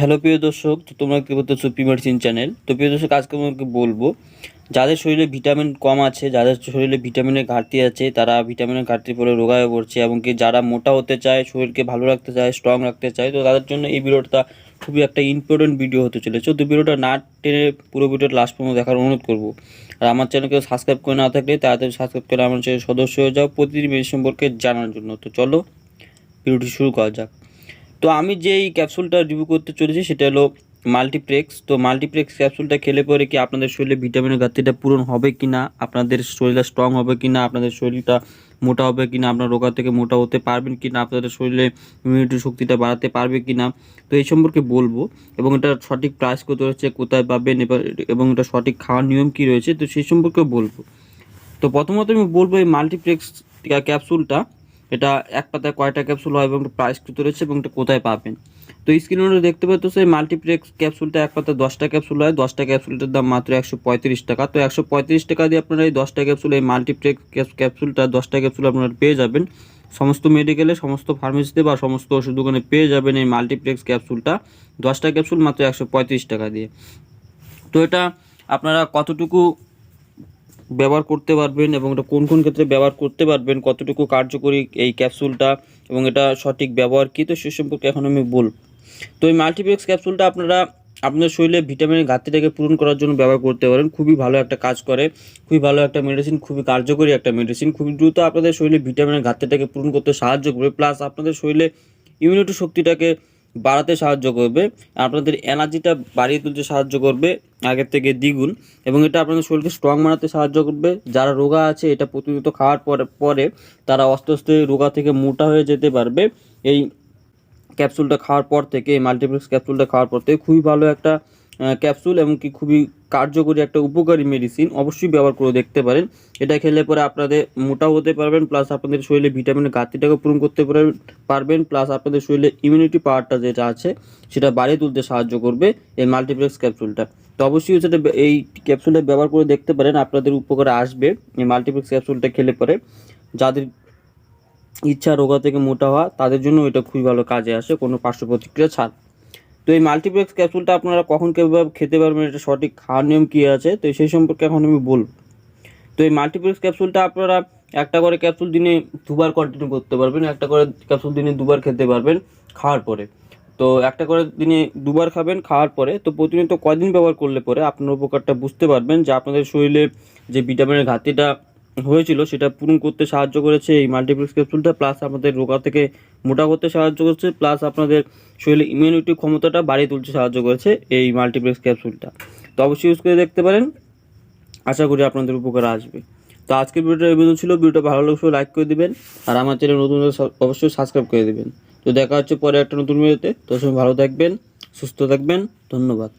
Hello প্রিয় দর্শক, তো তোমরা কি করতেছো প্রিমার্সিন চ্যানেল। তো প্রিয় দর্শক, আজকে তোমাকে বলব, যাদের শরীরে ভিটামিন কম আছে, যাদের শরীরে ভিটামিনের ঘাটতি আছে, তারা ভিটামিনের ঘাটতির ফলে রোগা হয়ে পড়ছে এবং কি যারা মোটা হতে চায়, শরীরকে ভালো রাখতে চায় স্ট্রং রাখতে চায়, তো তাদের জন্য এই ভিডিওটা খুবই একটা ইম্পর্টেন্ট ভিডিও হতে চলেছে। তো ভিডিওটা না টেনে পুরো ভিডিওটা লাস্ট পর্যন্ত দেখার অনুরোধ করব। আর আমার চ্যানেলকে সাবস্ক্রাইব করে না থাকলে, তাড়াতাড়ি সাবস্ক্রাইব করে আমার চ্যানেল সদস্য হয়ে যাও প্রতিদিন মেডিসিন সম্পর্কে জানার জন্য। তো চলো, ভিডিওটি শুরু করা যাক। তো আমি যে এই ক্যাপসুলটা রিভিউ করতে চলেছি সেটা হলো মাল্টিপ্লেক্স তো মাল্টিপ্লেক্স ক্যাপসুলটা খেলে পরে কি আপনাদের শরীরে ভিটামিনের ঘাটতিটা পূরণ হবে কি না আপনাদের শরীরটা স্ট্রং হবে কি না আপনাদের শরীরটা মোটা হবে কি না আপনার রোগা থেকে মোটা হতে পারবেন কি না আপনাদের শরীরে ইমিউনিটি শক্তিটা বাড়াতে পারবে কি না তো এই সম্পর্কে বলব। এবং এটা সঠিক প্রাইস কত রয়েছে, কোথায় পাবেন? এবং এটা সঠিক খাওয়ার নিয়ম কী রয়েছে? তো সেই সম্পর্কে বলব। তো প্রথমত আমি বলব এই মাল্টিপ্লেক্স ক্যাপসুলটা এটা এক পাতায় কয়টা ক্যাপসুল হয় এবং প্রাইস কত রয়েছে এবং এটা কোথায় পাবেন? তো স্ক্রিনে দেখতে পাচ্ছ, সেই মাল্টিপ্লেক্স ক্যাপসুলটা এক পাতায় দশটা ক্যাপসুল হয়। দশটা ক্যাপসুলটার দাম মাত্র একশো পঁয়ত্রিশ টাকা। তো একশো পঁয়ত্রিশ টাকা দিয়ে আপনারা এই দশটা ক্যাপসুল, এই মাল্টিপ্লেক্স ক্যাপসুলটা দশটা ক্যাপসুল আপনারা পেয়ে যাবেন। সমস্ত মেডিকেলে সমস্ত ফার্মেসিতে বা সমস্ত ওষুধ দোকানে পেয়ে যাবেন এই মাল্টিপ্লেক্স ক্যাপসুলটা। দশটা ক্যাপসুল মাত্র একশো পঁয়ত্রিশ টাকা দিয়ে। তো এটা আপনারা কতটুকু ব্যবহার করতে পারবেন এবং এটা কোন কোন ক্ষেত্রে ব্যবহার করতে পারবেন, কতটুকু কার্যকরী এই ক্যাপসুলটা এবং এটা সঠিক ব্যবহার কী, তো সে সম্পর্কে এখন আমি বলব তো এই মাল্টিপ্লেক্স ক্যাপসুলটা আপনারা আপনার শরীরে ভিটামিনের ঘাটতিটাকে পূরণ করার জন্য ব্যবহার করতে পারেন, খুবই ভালো একটা কাজ করে, খুবই ভালো একটা মেডিসিন খুবই কার্যকরী একটা মেডিসিন খুবই দ্রুত আপনাদের শরীরে ভিটামিনের ঘাটতিটাকে পূরণ করতে সাহায্য করবে প্লাস আপনাদের শরীরে ইমিউনিটি শক্তিটাকে বাড়াতে সাহায্য করবে, আপনাদের এনার্জিটা বাড়িয়ে তুলতে সাহায্য করবে আগের থেকে দ্বিগুণ এবং এটা আপনাদের শরীরকে স্ট্রং বানাতে সাহায্য করবে। যারা রোগা আছে, এটা প্রতিনিয়ত খাওয়ার পরে পরে তারা আস্তে আস্তে রোগা থেকে মোটা হয়ে যেতে পারবে। এই ক্যাপসুলটা খাওয়ার পর থেকে, এই মাল্টিপ্লেক্স ক্যাপসুলটা খাওয়ার পর থেকে খুবই ভালো একটা ক্যাপসুল এবং কি খুবই কার্যকরী একটা উপকারী মেডিসিন অবশ্যই ব্যবহার করে দেখতে পারেন। এটা খেলে পরে আপনাদের মোটাও হতে পারবেন প্লাস আপনাদের শরীরে ভিটামিনের ঘাটতিটাকে পূরণ করতে পারবেন প্লাস আপনাদের শরীরে ইমিউনিটি পাওয়ারটা যেটা আছে, সেটা বাড়িয়ে তুলতে সাহায্য করবে এই মাল্টিপ্লেক্স ক্যাপসুলটা তো অবশ্যই সেটা এই ক্যাপসুলটা ব্যবহার করে দেখতে পারেন, আপনাদের উপকারে আসবে এই মাল্টিপ্লেক্স ক্যাপসুলটা খেলে পরে। যাদের ইচ্ছা রোগা থেকে মোটা হওয়া, তাদের জন্য এটা খুবই ভালো কাজে আসে, কোনো পার্শ্ব প্রতিক্রিয়া ছাড় তো এই মাল্টিপ্লেক্স ক্যাপসুলটা আপনারা কখন কীভাবে খেতে পারবেন, এটা সঠিক খাওয়ার নিয়ম কী আছে? তো সেই সম্পর্কে এখন আমি বলব। তো এই মাল্টিপ্লেক্স ক্যাপসুলটা আপনারা একটা করে ক্যাপসুল দিনে দুবার কন্টিনিউ করতে পারবেন, একটা করে ক্যাপসুল দিনে দুবার খেতে পারবেন খাওয়ার পরে। তো একটা করে দিনে দুবার খাবেন খাওয়ার পরে, তো প্রতিনিয়ত কদিন ব্যবহার করলে পরে আপনার উপকারটা বুঝতে পারবেন যে আপনাদের শরীরে যে ভিটামিনের ঘাটতিটা হয়েছিল, সেটা পূরণ করতে সাহায্য করেছে এই মাল্টিপ্লেক্স ক্যাপসুলটা প্লাস আমাদের রোগা থেকে মোটা করতে সাহায্য করছে প্লাস আপনাদের শরীরে ইমিউনিটি ক্ষমতাটা বাড়িয়ে তুলতে সাহায্য করেছে এই মাল্টিপ্লেক্স ক্যাপসুলটা তো অবশ্যই ইউজ করে দেখতে পারেন, আশা করি আপনাদের উপকার আসবে। তো আজকের ভিডিওটা এই পর্যন্ত ছিল, ভিডিওটা ভালো লাগলে লাইক করে দিবেন, আর আমার চ্যানেল নতুন অবশ্যই সাবস্ক্রাইব করে দেবেন। তো দেখা হচ্ছে পরে একটা নতুন ভিডিওতে তো সবাই ভালো থাকবেন, সুস্থ থাকবেন, ধন্যবাদ।